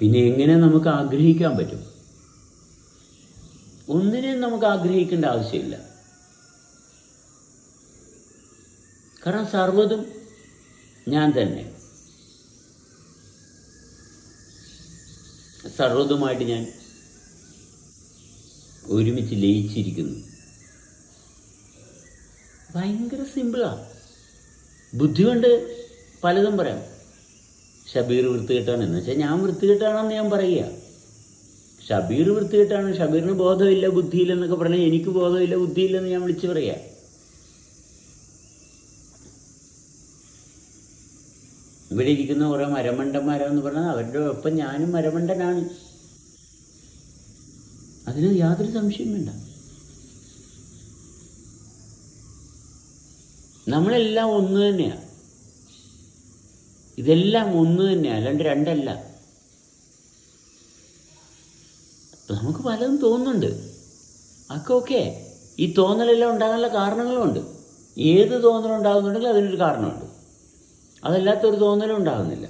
പിന്നെ എങ്ങനെ നമുക്ക് ആഗ്രഹിക്കാൻ പറ്റും? ഒന്നിനെയും നമുക്ക് ആഗ്രഹിക്കേണ്ട ആവശ്യമില്ല. കാരണം സർവതും ഞാൻ തന്നെ. സർവതുമായിട്ട് ഞാൻ ഒരുമിച്ച് ലയിച്ചിരിക്കുന്നു. ഭയങ്കര സിമ്പിളാണ് ബുദ്ധി കൊണ്ട് പലതും പറയാം. ഷബീർ വൃത്തികെട്ടാണ്. എന്ന് വെച്ചാൽ ഞാൻ വൃത്തികെട്ടാണെന്ന് ഞാൻ പറയുക. ഷബീർ വൃത്തികെട്ടാണ്. ഷബീറിന് ബോധമില്ല ബുദ്ധിയില്ലെന്നൊക്കെ പറഞ്ഞാൽ എനിക്ക് ബോധമില്ല ബുദ്ധിയില്ലെന്ന് ഞാൻ വിളിച്ചു പറയാ. ഇവിടെ ഇരിക്കുന്ന കുറേ മരമണ്ടന്മാരാന്ന് പറഞ്ഞാൽ അവരുടെ ഒപ്പം ഞാനും മരമണ്ടനാണ്. അതിന് യാതൊരു സംശയം വേണ്ട. നമ്മളെല്ലാം ഒന്ന് തന്നെയാണ് ഇതെല്ലാം ഒന്ന് തന്നെ അല്ലാണ്ട് രണ്ടല്ല. നമുക്ക് പലതും തോന്നുന്നുണ്ട്. അതൊക്കെ ഓക്കെ. ഈ തോന്നലെല്ലാം ഉണ്ടാകാനുള്ള കാരണങ്ങളുമുണ്ട് ഏത് തോന്നലുണ്ടാകുന്നുണ്ടെങ്കിലും അതിനൊരു കാരണമുണ്ട്. അതല്ലാത്തൊരു തോന്നലും ഉണ്ടാകുന്നില്ല.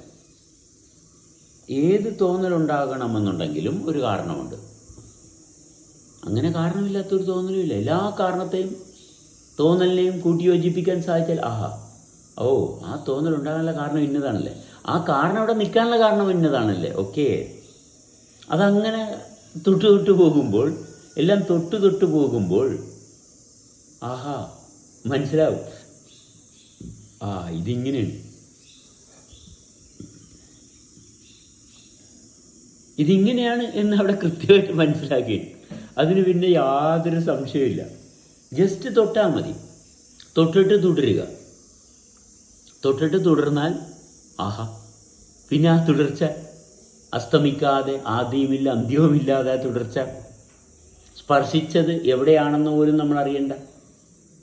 ഏത് തോന്നലുണ്ടാകണമെന്നുണ്ടെങ്കിലും ഒരു കാരണമുണ്ട്. അങ്ങനെ കാരണമില്ലാത്തൊരു തോന്നലും ഇല്ല. എല്ലാ കാരണത്തെയും തോന്നലിനെയും കൂട്ടിയോജിപ്പിക്കാൻ സാധിച്ചാൽ ആഹാ. ഓ ആ തോന്നൽ ഉണ്ടാകാനുള്ള കാരണം ഇന്നതാണല്ലേ. ആ കാരണം അവിടെ നിൽക്കാനുള്ള കാരണം ഇന്നതാണല്ലേ. ഓക്കെ. അതങ്ങനെ തൊട്ട് തൊട്ട് പോകുമ്പോൾ എല്ലാം തൊട്ട് തൊട്ട് പോകുമ്പോൾ ആഹാ മനസ്സിലാവും. ആ ഇതിങ്ങനെയാണ് ഇതിങ്ങനെയാണ് എന്ന് അവിടെ കൃത്യമായിട്ട് മനസ്സിലാക്കി അതിന് പിന്നെ യാതൊരു സംശയമില്ല ജസ്റ്റ് തൊട്ടാൽ മതി. തൊട്ടിട്ട് തുടരുക. തൊട്ടിട്ട് തുടർന്നാൽ ആഹാ. പിന്നെ ആ തുടർച്ച അസ്തമിക്കാതെ ആദ്യമില്ല അന്ത്യവുമില്ലാതെ ആ തുടർച്ച. സ്പർശിച്ചത് എവിടെയാണെന്ന് പോലും നമ്മൾ അറിയണ്ട.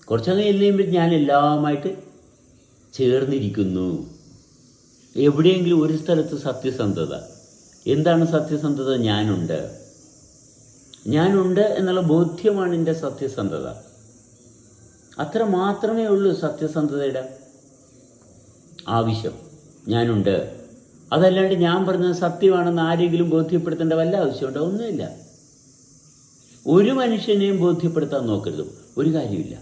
കുറച്ചങ്ങ് ചെല്ലുമ്പോൾ ഞാൻ എല്ലാമായിട്ട് ചേർന്നിരിക്കുന്നു. എവിടെയെങ്കിലും ഒരു സ്ഥലത്ത് സത്യസന്ധത. എന്താണ് സത്യസന്ധത? ഞാനുണ്ട്. ഞാനുണ്ട് എന്നുള്ള ബോധ്യമാണ് എന്റെ സത്യസന്ധത. അത്ര മാത്രമേ ഉള്ളൂ സത്യസന്ധതയുടെ ആവശ്യം. ഞാനുണ്ട്. അതല്ലാണ്ട് ഞാൻ പറഞ്ഞത് സത്യമാണെന്ന് ആരെങ്കിലും ബോധ്യപ്പെടുത്തേണ്ട വല്ല ആവശ്യമുണ്ടോ? ഒന്നുമില്ല. ഒരു മനുഷ്യനെയും ബോധ്യപ്പെടുത്താൻ നോക്കരുത്. ഒരു കാര്യമില്ല.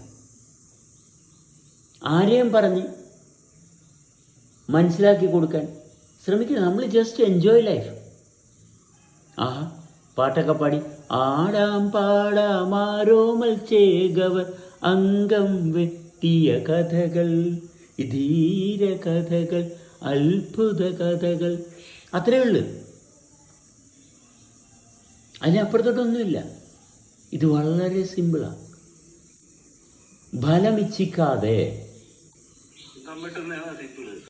ആരെയും പറഞ്ഞ് മനസ്സിലാക്കി കൊടുക്കാൻ ശ്രമിക്കുക നമ്മൾ ജസ്റ്റ് എൻജോയ് ലൈഫ് ആഹാ പാട്ടൊക്കെ പാടി. ആടാം പാടാം ആരോമൽ ചേകവർ അംഗം വെട്ടിയ കഥകൾ. ധീര കഥകൾ അത്ഭുത കഥകൾ. അത്രയേ ഉള്ളൂ. അതിനപ്പുറത്തോട്ടൊന്നുമില്ല ഇത് വളരെ സിമ്പിളാണ് സിമ്പിൾ.